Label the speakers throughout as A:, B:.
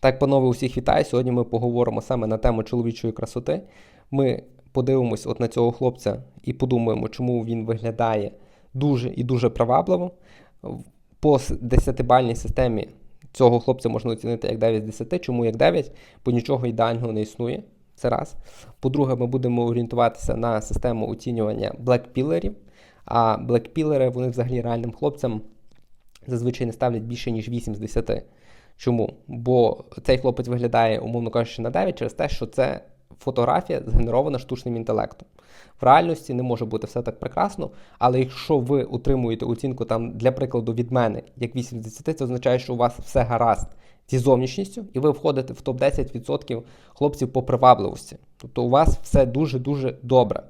A: Так, панове, усіх вітаю. Сьогодні ми поговоримо саме на тему чоловічої красоти. Ми подивимось от на цього хлопця і подумаємо, чому він виглядає дуже і дуже привабливо. По 10-бальній системі цього хлопця можна оцінити як 9 з 10. Чому як 9? Бо нічого ідеального не існує. Це раз. По-друге, ми будемо орієнтуватися на систему оцінювання блекпілерів. А блекпілери вони взагалі реальним хлопцям зазвичай не ставлять більше, ніж 8 з 10. Чому? Бо цей хлопець виглядає, умовно кажучи, на 9 через те, що це фотографія згенерована штучним інтелектом. В реальності не може бути все так прекрасно, але якщо ви утримуєте оцінку там, для прикладу, від мене, як 8 з 10, це означає, що у вас все гаразд зі зовнішністю, і ви входите в топ-10% хлопців по привабливості. Тобто у вас все дуже-дуже добре.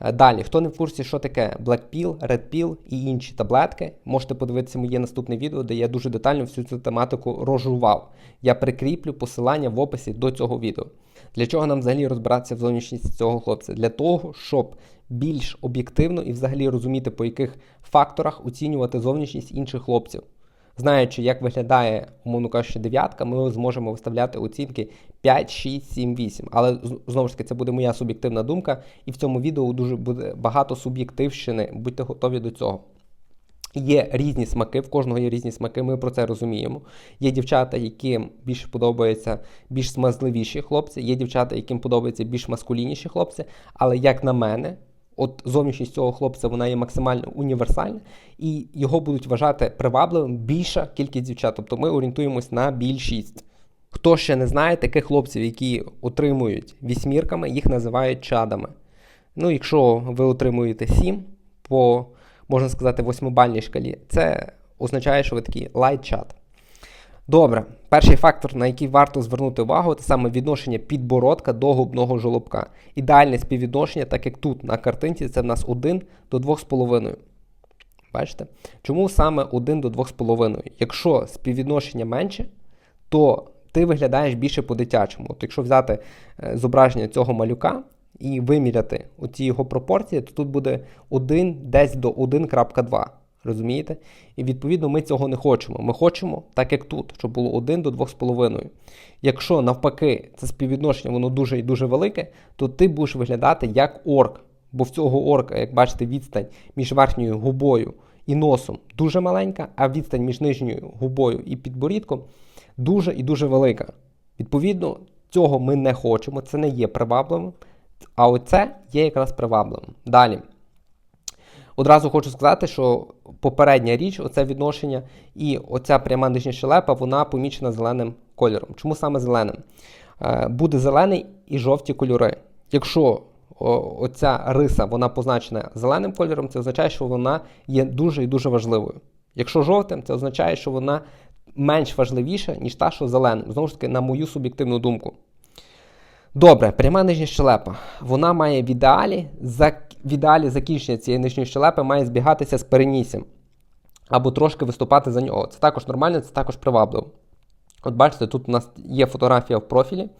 A: Е, Далі, хто не в курсі, що таке Blackpill, Redpill і інші таблетки, можете подивитися моє наступне відео, де я дуже детально всю цю тематику розжував. Я прикріплю посилання в описі до цього відео. Для чого нам взагалі розбиратися в зовнішності цього хлопця? Для того, щоб більш об'єктивно і взагалі розуміти, по яких факторах оцінювати зовнішність інших хлопців. Знаючи, як виглядає, умовно кажучи, дев'ятка, ми зможемо виставляти оцінки 5, 6, 7, 8. Але знову ж таки, це буде моя суб'єктивна думка, і в цьому відео дуже буде багато суб'єктивщини. Будьте готові до цього. Є різні смаки, в кожного є різні смаки, ми про це розуміємо. Є дівчата, яким більше подобаються більш смазливіші хлопці, є дівчата, яким подобаються більш маскулінніші хлопці. Але як на мене, от зовнішність цього хлопця вона є максимально універсальна, і його будуть вважати привабливим більша кількість дівчат. Тобто ми орієнтуємось на більшість. Хто ще не знає, таких хлопців, які отримують вісьмірками, їх називають чадами. Ну, якщо ви отримуєте 7 по, можна сказати, восьмибальній шкалі, це означає, що ви такий чат. Добре, перший фактор, на який варто звернути увагу, це саме відношення підбородка до губного жолобка. Ідеальне співвідношення, так як тут на картинці, це в нас 1 до 2,5. Бачите? Чому саме 1 до 2,5? Якщо співвідношення менше, то ти виглядаєш більше по-дитячому. От якщо взяти е, зображення цього малюка і виміряти оці його пропорції, то тут буде 1 десь до 1.2. Розумієте? І відповідно ми цього не хочемо. Ми хочемо, так як тут, щоб було 1 до 2,5. Якщо навпаки це співвідношення воно дуже і дуже велике, то ти будеш виглядати як орк. Бо в цього орка, як бачите, відстань між верхньою губою і носом дуже маленька, а відстань між нижньою губою і підборідком дуже і дуже велика. Відповідно, цього ми не хочемо, це не є привабливим, а оце є якраз привабливим. Далі. Одразу хочу сказати, що попередня річ, оце відношення, і оця пряма нижня щелепа, вона помічена зеленим кольором. Чому саме зеленим? Е, Буде зелений і жовті кольори. Якщо оця риса вона позначена зеленим кольором, це означає, що вона є дуже і дуже важливою. Якщо жовтим, це означає, що вона менш важливіша, ніж та, що зеленим. Знову ж таки, на мою суб'єктивну думку. Добре, пряма нижня щелепа. Вона має в ідеалі, в ідеалі закінчення цієї нижньої щелепи має збігатися з переніссям. Або трошки виступати за нього. Це також нормально, це також привабливо. От бачите, тут у нас є фотографія в профілі,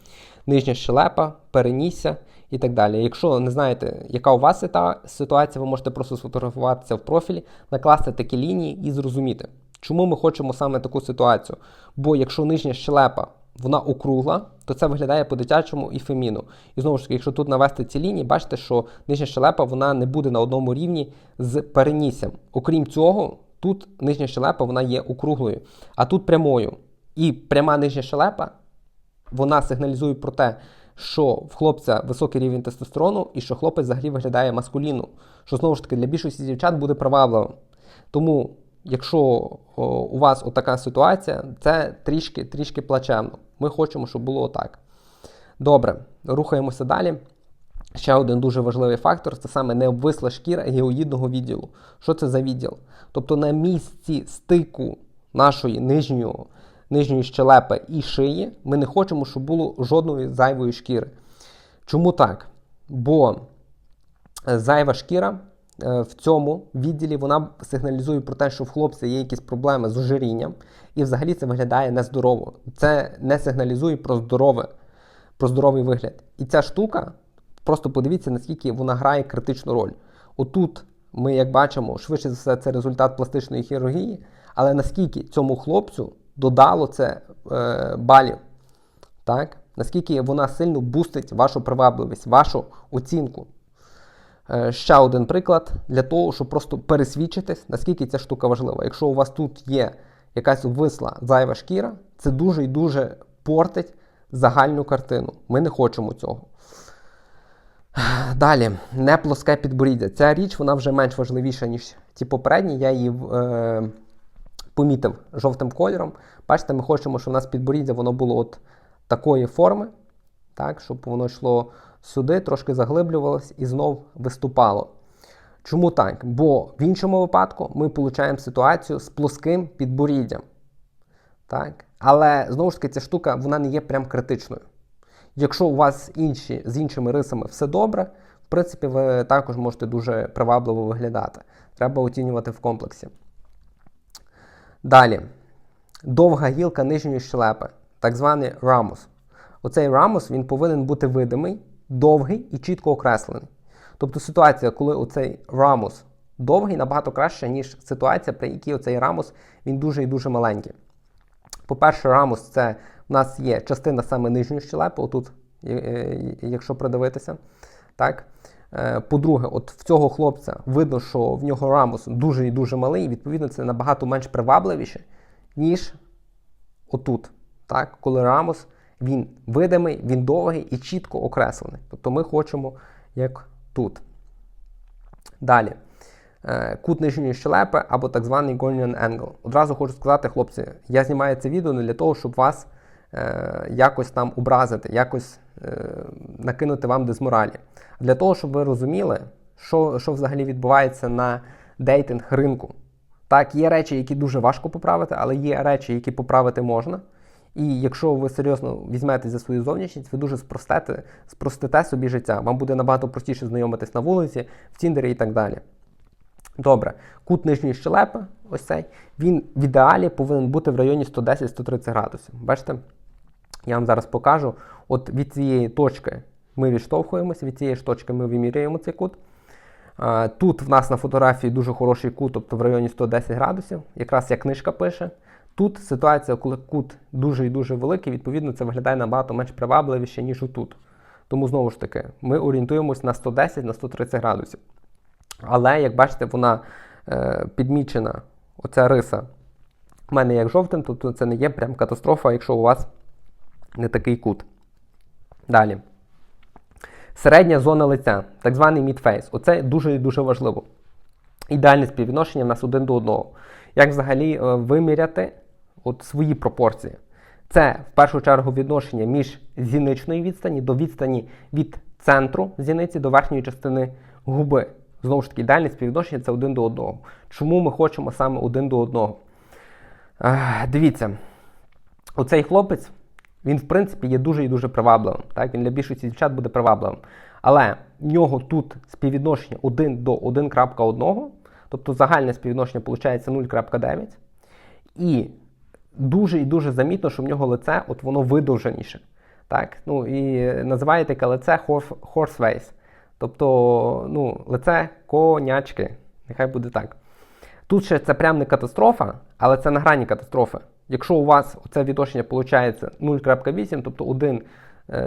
A: нижня щелепа, перенісся і так далі. Якщо не знаєте, яка у вас ситуація, ви можете просто сфотографуватися в профілі, накласти такі лінії і зрозуміти, чому ми хочемо саме таку ситуацію. Бо якщо нижня щелепа вона округла, то це виглядає по-дитячому і феміну. І знову ж таки, якщо тут навести ці лінії, бачите, що нижня щелепа вона не буде на одному рівні з переніссям. Окрім цього, тут нижня щелепа вона є округлою, а тут прямою. І пряма нижня щелепа вона сигналізує про те, що в хлопця високий рівень тестостерону і що хлопець взагалі виглядає маскулінно, що знову ж таки для більшості дівчат буде привабливим. Тому, якщо о, у вас отака ситуація, це трішки, трішки плачевно. Ми хочемо, щоб було отак. Добре, рухаємося далі. Ще один дуже важливий фактор це саме необвисла шкіра геоїдного відділу. Що це за відділ? Тобто на місці стику нашої нижньої, нижньої щелепи і шиї ми не хочемо, щоб було жодної зайвої шкіри. Чому так? Бо е, зайва шкіра в цьому відділі вона сигналізує про те, що в хлопця є якісь проблеми з ожирінням, і взагалі це виглядає нездорово. Це не сигналізує про здорове, про здоровий вигляд. І ця штука, просто подивіться, наскільки вона грає критичну роль. Отут ми, як бачимо, швидше за все, це результат пластичної хірургії, але наскільки цьому хлопцю додало це е, балів Так? Наскільки вона сильно бустить вашу привабливість, вашу оцінку. Е, Ще один приклад для того, щоб просто пересвідчитись, наскільки ця штука важлива. Якщо у вас тут є якась висла зайва шкіра, це дуже і дуже портить загальну картину. Ми не хочемо цього. Далі, не плоске підборіддя. Ця річ вона вже менш важливіша, ніж ті попередні. Я її е, помітив жовтим кольором. Бачите, ми хочемо, щоб у нас підборіддя воно було от такої форми, так, щоб воно йшло сюди, трошки заглиблювалось і знов виступало. Чому так? Бо в іншому випадку ми отримуємо ситуацію з плоским підборіддям. Так? Але знову ж таки, ця штука вона не є прям критичною. Якщо у вас інші, з іншими рисами все добре, в принципі, ви також можете дуже привабливо виглядати. Треба оцінювати в комплексі. Далі. Довга гілка нижньої щелепи, так званий рамус. Оцей рамус він повинен бути видимий, довгий і чітко окреслений. Тобто ситуація, коли оцей рамус довгий, набагато краще, ніж ситуація, при якій оцей рамус він дуже і дуже маленький. По-перше, рамус це в нас є частина саме нижньої щелепи, отут, е, якщо придивитися. Так? Е, По-друге, от в цього хлопця видно, що в нього рамус дуже і дуже малий, і відповідно це набагато менш привабливіше, ніж отут. Так? Коли рамус він видимий, він довгий і чітко окреслений. Тобто ми хочемо як тут. Далі. Е, Кут нижньої щелепи або так званий Gonian Angle. Одразу хочу сказати, хлопці, я знімаю це відео не для того, щоб вас е, якось там образити, якось е, накинути вам дезморалі. А для того, щоб ви розуміли, що, що взагалі відбувається на дейтинг ринку. Так, є речі, які дуже важко поправити, але є речі, які поправити можна. І якщо ви серйозно візьмете за свою зовнішність, ви дуже спростите, спростите собі життя. Вам буде набагато простіше знайомитись на вулиці, в Тіндері і так далі. Добре, кут нижньої щелепи, ось цей, він в ідеалі повинен бути в районі 110-130 градусів. Бачите? Я вам зараз покажу. От від цієї точки ми відштовхуємося, від цієї ж точки ми вимірюємо цей кут. Тут в нас на фотографії дуже хороший кут, тобто в районі 110 градусів, якраз як книжка пише. Тут ситуація, коли кут дуже і дуже великий, відповідно, це виглядає набагато менш привабливіше, ніж отут. Тому знову ж таки, ми орієнтуємось на 110-130 градусів. Але, як бачите, вона е, підмічена, оця риса в мене як жовтим, тобто це не є прям катастрофа, якщо у вас не такий кут. Далі. Середня зона лиця, так званий мідфейс. Оце дуже і дуже важливо. Ідеальне співвідношення в нас один до одного. Як взагалі е, виміряти от свої пропорції? Це в першу чергу відношення між зіничної відстані до відстані від центру зіниці до верхньої частини губи. Знову ж таки, ідеальне співвідношення це один до одного. Чому ми хочемо саме один до одного? Дивіться, оцей хлопець, він, в принципі, є дуже і дуже привабливим. Так? Він для більшості дівчат буде привабливим. Але в нього тут співвідношення 1 до 1.1, тобто загальне співвідношення виходить 0.9. І дуже і дуже замітно, що в нього лице от воно видовженіше. Так? Ну, І називає таке лице horse. Тобто, ну, лице конячки. Нехай буде так. Тут ще це прям не катастрофа, але це на грані катастрофи. Якщо у вас це відношення виходить 0.8, тобто 1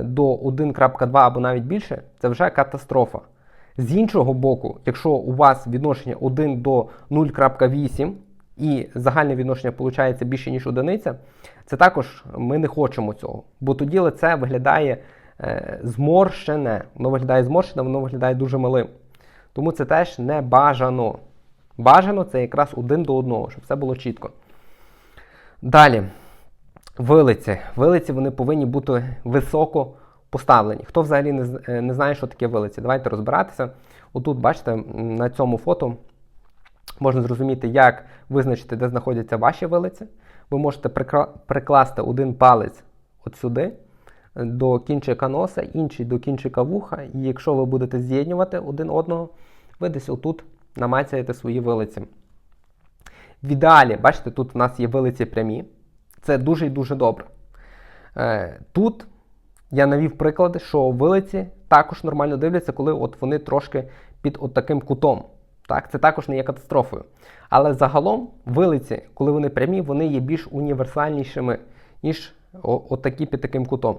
A: до 1.2 або навіть більше, це вже катастрофа. З іншого боку, якщо у вас відношення 1 до 0.8 і загальне відношення виходить більше, ніж одиниця, це також ми не хочемо цього. Бо тоді лице виглядає е, зморщене. Воно виглядає зморщене, воно виглядає дуже малим. Тому це теж не бажано. Бажано це якраз один до одного, щоб все було чітко. Далі. Вилиці. Вилиці вони повинні бути високо поставлені. Хто взагалі не, не знає, що таке вилиці? Давайте розбиратися. Отут, бачите, на цьому фото можна зрозуміти, як визначити, де знаходяться ваші вилиці. Ви можете прикласти один палець от сюди, до кінчика носа, інший до кінчика вуха. І якщо ви будете з'єднувати один одного, ви десь отут намацяєте свої вилиці. В ідеалі, бачите, тут у нас є вилиці прямі. Це дуже і дуже добре. Е, тут я навів приклади, що вилиці також нормально дивляться, коли от вони трошки під от таким кутом. Так, Це також не є катастрофою. Але загалом вилиці, коли вони прямі, вони є більш універсальнішими, ніж отакі під таким кутом.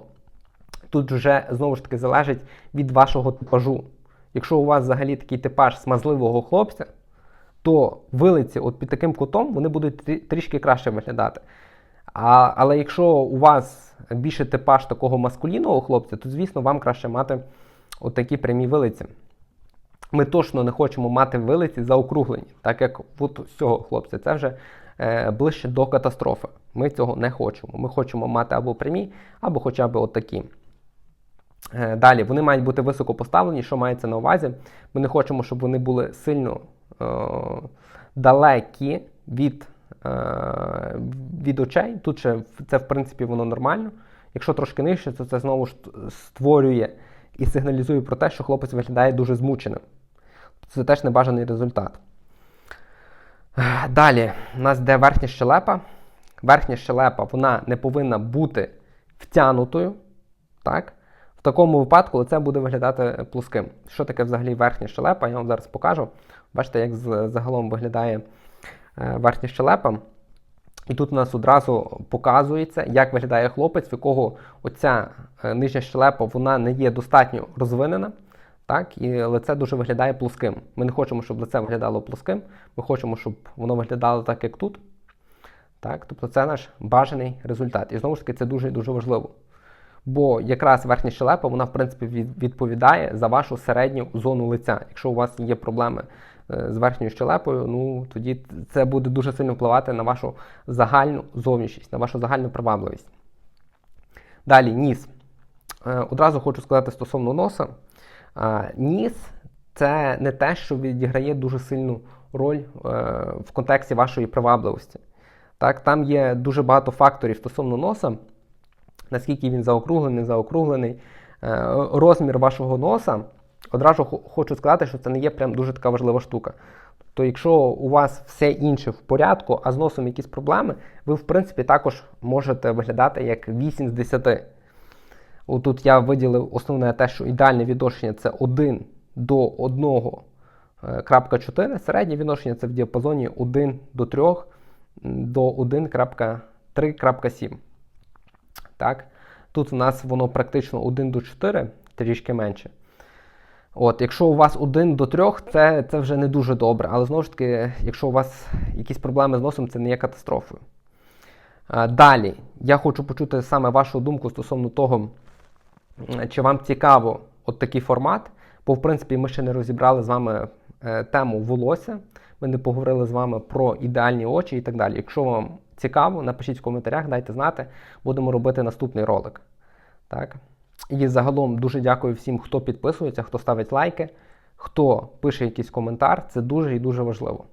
A: Тут вже знову ж таки залежить від вашого типажу. Якщо у вас взагалі такий типаж смазливого хлопця, то вилиці от під таким кутом вони будуть трішки краще виглядати. А, але якщо у вас більше типаж такого маскулінного хлопця, то звісно вам краще мати от такі прямі вилиці. Ми точно не хочемо мати вилиці заокруглені, так як от з цього хлопця. Це вже е, ближче до катастрофи. Ми цього не хочемо. Ми хочемо мати або прямі, або хоча б от такі. Е, Далі вони мають бути високо поставлені, що мається на увазі. Ми не хочемо, щоб вони були сильно е, далекі від, е, від очей. Тут ще це, в принципі, воно нормально. Якщо трошки нижче, то це знову ж створює і сигналізує про те, що хлопець виглядає дуже змученим. Це теж небажаний результат. Далі, у нас йде верхня щелепа. Верхня щелепа вона не повинна бути втянутою. Так? В такому випадку лице буде виглядати плоским. Що таке взагалі верхня щелепа? Я вам зараз покажу. Бачите, як загалом виглядає е, верхня щелепа. І тут у нас одразу показується, як виглядає хлопець, в якого оця е, нижня щелепа вона не є достатньо розвинена. Так, і лице дуже виглядає плоским. Ми не хочемо, щоб лице виглядало плоским. Ми хочемо, щоб воно виглядало так, як тут. Так, тобто це наш бажаний результат. І знову ж таки, це дуже і дуже важливо. Бо якраз верхня щелепа, вона, в принципі, відповідає за вашу середню зону лиця. Якщо у вас є проблеми е, з верхньою щелепою, ну тоді це буде дуже сильно впливати на вашу загальну зовнішність, на вашу загальну привабливість. Далі ніс. Е, Одразу хочу сказати стосовно носа. Ніс це не те, що відіграє дуже сильну роль е, в контексті вашої привабливості. Так, там є дуже багато факторів стосовно носа, наскільки він заокруглений, заокруглений. Е, Розмір вашого носа. Одразу хочу сказати, що це не є прям дуже така важлива штука. Тобто, якщо у вас все інше в порядку, а з носом якісь проблеми, ви, в принципі, також можете виглядати як 8 з 10. Отут я виділив основне те, що ідеальне відношення це 1 до 1.4. Середнє відношення це в діапазоні 1 до 3 до 1.3.7. Так? Тут у нас воно практично 1 до 4, трішки менше. От, якщо у вас 1 до 3, це, це вже не дуже добре. Але знову ж таки, якщо у вас якісь проблеми з носом, це не є катастрофою. Далі, я хочу почути саме вашу думку стосовно того, чи вам цікаво от такий формат. Бо, в принципі, ми ще не розібрали з вами е, тему волосся. Ми не поговорили з вами про ідеальні очі і так далі. Якщо вам цікаво, напишіть в коментарях, дайте знати, будемо робити наступний ролик. Так? І загалом дуже дякую всім, хто підписується, хто ставить лайки, хто пише якийсь коментар. Це дуже і дуже важливо.